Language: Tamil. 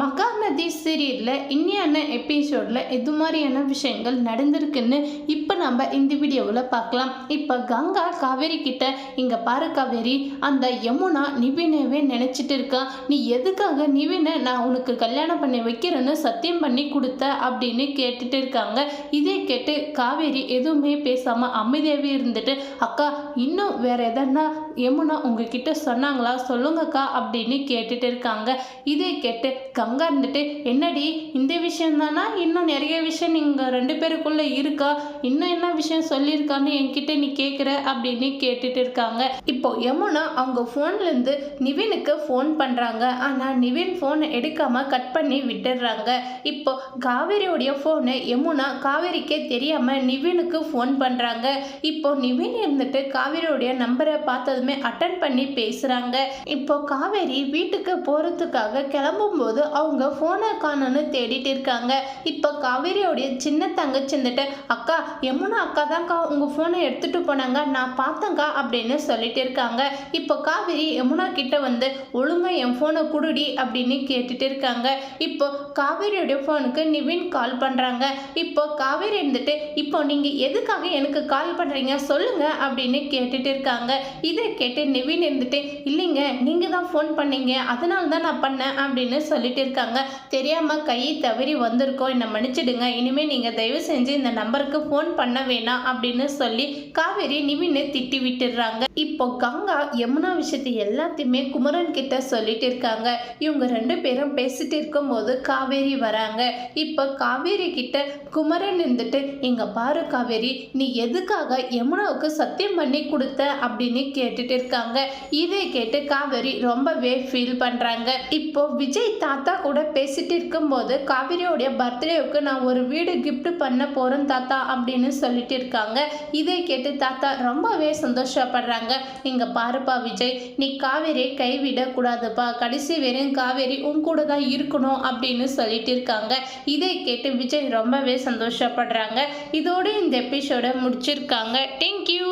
மகாநதி சீரியலில் இன்னியான எபிசோடில் எது மாதிரியான விஷயங்கள் நடந்திருக்குன்னு இப்போ நம்ம இந்த வீடியோவில் பார்க்கலாம். இப்போ கங்கா காவேரி கிட்ட இங்கே பாரு காவேரி அந்த யமுனா நிவினவே நினச்சிட்டு இருக்கா. நீ எதுக்காக நிவினை நான் உனக்கு கல்யாணம் பண்ணி வைக்கிறேன்னு சத்தியம் பண்ணி கொடுத்த அப்படின்னு கேட்டுட்டு இருக்காங்க. இதே கேட்டு காவேரி எதுவுமே பேசாமல் அமைதியாகவே இருந்துட்டு அக்கா இன்னும் வேற எதனா யமுனா உங்ககிட்ட சொன்னாங்களா? சொல்லுங்கக்கா அப்படின்னு கேட்டுட்டு இருக்காங்க. இதே கேட்டு கங்கா இருந்துட்டு என்னடி இந்த விஷயம் தானா? இன்னும் நிறைய விஷயம் நீங்கள் ரெண்டு பேருக்குள்ளே இருக்கா? இன்னும் என்ன விஷயம் சொல்லியிருக்கான்னு என்கிட்ட நீ கேட்குற அப்படின்னு கேட்டுட்டு இருக்காங்க. இப்போ யமுனா அவங்க ஃபோன்லேருந்து நிவினுக்கு ஃபோன் பண்ணுறாங்க ஆனால் நிவின் ஃபோனை எடுக்காமல் கட் பண்ணி விட்டுடுறாங்க. இப்போ காவேரியோடைய ஃபோனை யமுனா காவேரிக்கே தெரியாமல் நிவினுக்கு ஃபோன் பண்ணுறாங்க இப்போ நிவின் இருந்துட்டு காவேரியோடைய நம்பரை பார்த்ததுமே அட்டன் பண்ணி பேசுகிறாங்க இப்போ காவேரி வீட்டுக்கு போகிறதுக்காக கிளம்பும்போது அவங்க ஃபோனை காணோன்னு தேடிட்டு இருக்காங்க. இப்போ காவேரியோடைய சின்ன தங்கச்சிருந்துட்டு அக்கா யமுனா அக்கா தான்க்கா உங்கள் ஃபோனை எடுத்துகிட்டு போனாங்க நான் பார்த்தேங்க்கா அப்படின்னு சொல்லிட்டு இருக்காங்க. இப்போ காவேரி யமுனா கிட்ட வந்து ஒழுங்காக என் ஃபோனை குடுடி அப்படின்னு கேட்டுட்டு இருக்காங்க. இப்போ காவேரியோடைய ஃபோனுக்கு நிவின் கால் பண்ணுறாங்க இப்போ காவேரி இருந்துட்டு இப்போ நீங்கள் எதுக்காக எனக்கு கால் பண்ணுறீங்க சொல்லுங்கள் அப்படின்னு கேட்டுட்டு இருக்காங்க. இதை கேட்டு நிவின் இருந்துட்டு இல்லைங்க நீங்கள் தான் ஃபோன் பண்ணீங்க அதனால தான் நான் பண்ணேன் அப்படின்னு சொல்லிட்டு இருக்காங்க தெரியாமல் கை தவறி வந்திருக்கோம். என்னை மன்னிச்சிடுங்க. இனிமேல் நீங்கள் தயவு செஞ்சு இந்த நம்பருக்கு ஃபோன் பண்ண வேணாம் அப்படின்னு சொல்லி காவேரி நிமின்னு திட்டி விட்டுடுறாங்க. இப்போ கங்கா யமுனா விஷயத்தை எல்லாத்தையுமே குமரன் கிட்ட சொல்லிட்டு இருக்காங்க. இவங்க ரெண்டு பேரும் பேசிட்டு இருக்கும்போது காவேரி வராங்க. இப்போ காவேரி கிட்ட குமரன் இருந்துட்டு இங்க பாரு காவேரி நீ எதுக்காக யமுனாவுக்கு சத்தியம் பண்ணி கொடுத்த? அப்படின்னு கேட்டுட்டு இருக்காங்க. இதை கேட்டு காவேரி ரொம்பவே ஃபீல் பண்றாங்க. இப்போ விஜய் தாத்தா கூட பேசிட்டு இருக்கும்போது காவிரியோடைய பர்த்டேவுக்கு நான் ஒரு வீடு கிஃப்ட் பண்ண போறேன் தாத்தா அப்படின்னு சொல்லிட்டு இருக்காங்க. இதை கேட்டு தாத்தா ரொம்பவே சந்தோஷப்படுறாங்க. இங்க பாருப்பா விஜய் நீ காவேரியை கைவிட கூடாதுப்பா. கடைசி வரையும் காவேரி உன் கூட தான் இருக்கணும் அப்படின்னு சொல்லிட்டு இருக்காங்க. இதை கேட்டு விஜய் ரொம்பவே சந்தோஷப்படுறாங்க. இதோடு இந்த எபிசோட முடிச்சிருக்காங்க. தேங்க்யூ